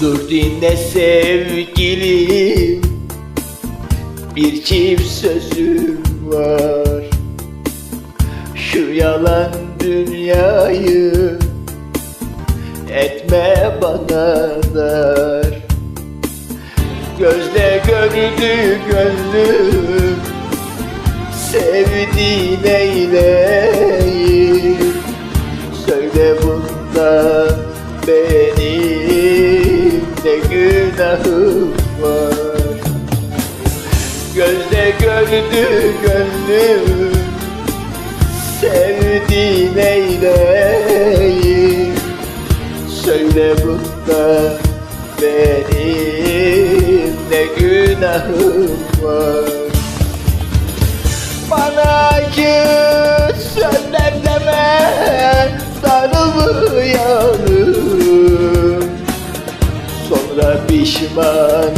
Dur dinle sevgilim Bir çift sözüm var. Şu yalan dünyayı Etme bana dar. Gözle gördü gönlüm Sevdiğin eyleyim. Söyle bunda benim ne günahım var Gözle gördü gönlüm Sevdiğin eyleyim Söyle bunda benim ne günahım var? Bana acı sözler deme Darılmayalım pişman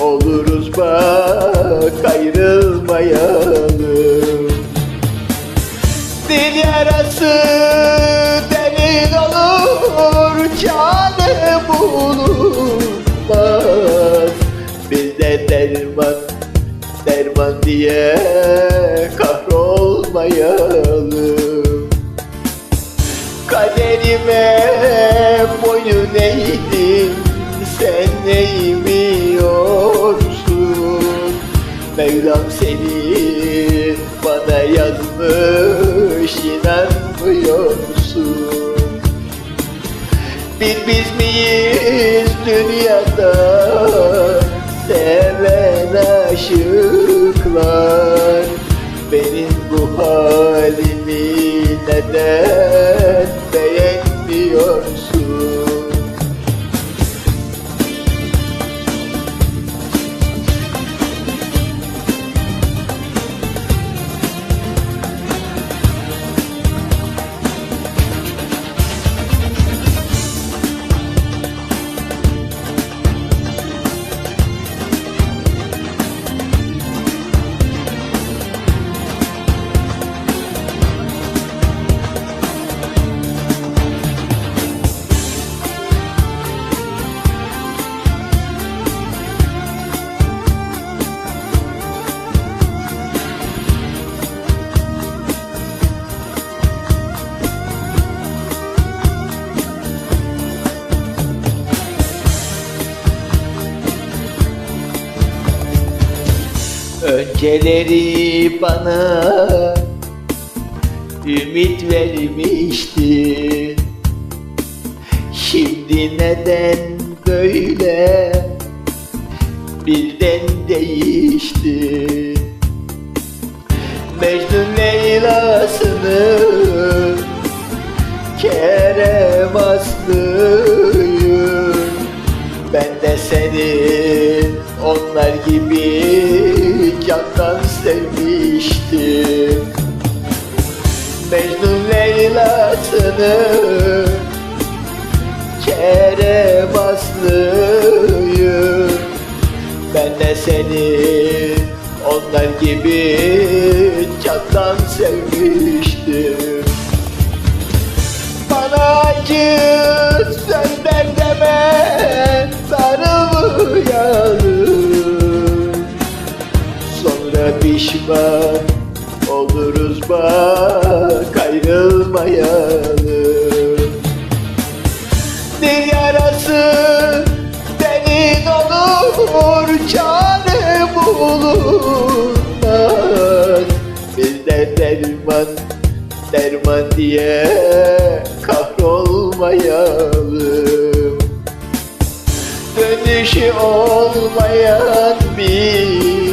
oluruz bak ayrılmayalım. Dil yarası derin olur Çare bulunmaz. Bizde derman derman diye kahrolmayalım. Kaderime boyun eğdim Sen eğmiyorsun Mevlam seni bana yazmış inanmıyorsun Bir biz miyiz dünyada? Seven aşıklar. Benim bu halimi neden Önceleri bana ümit vermişti Şimdi neden böyle? Birden değişti. Mecnun Leyla'sını Kerem Aslı'yım Ben de senin candan sevmiştim. Mecnun Leyla'sını Kerem Aslı'yım Ben de seni onlar gibi candan sevmiştim. Bana acı Sonra pişman oluruz bak ayrılmayalım. Dil yarası derin olur çare bulunmaz. Bizde derman derman diye kahrolmayalım. Dönüşü olmayan bir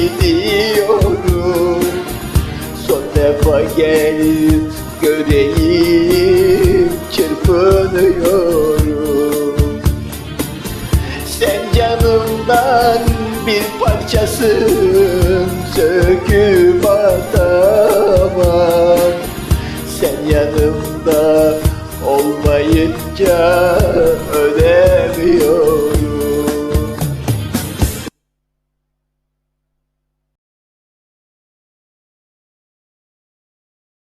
gidiyorum Son defa gel göreyim çırpınıyorum. Sen canımdan bir parçasın söküp atamam. Sen yanımda olmayınca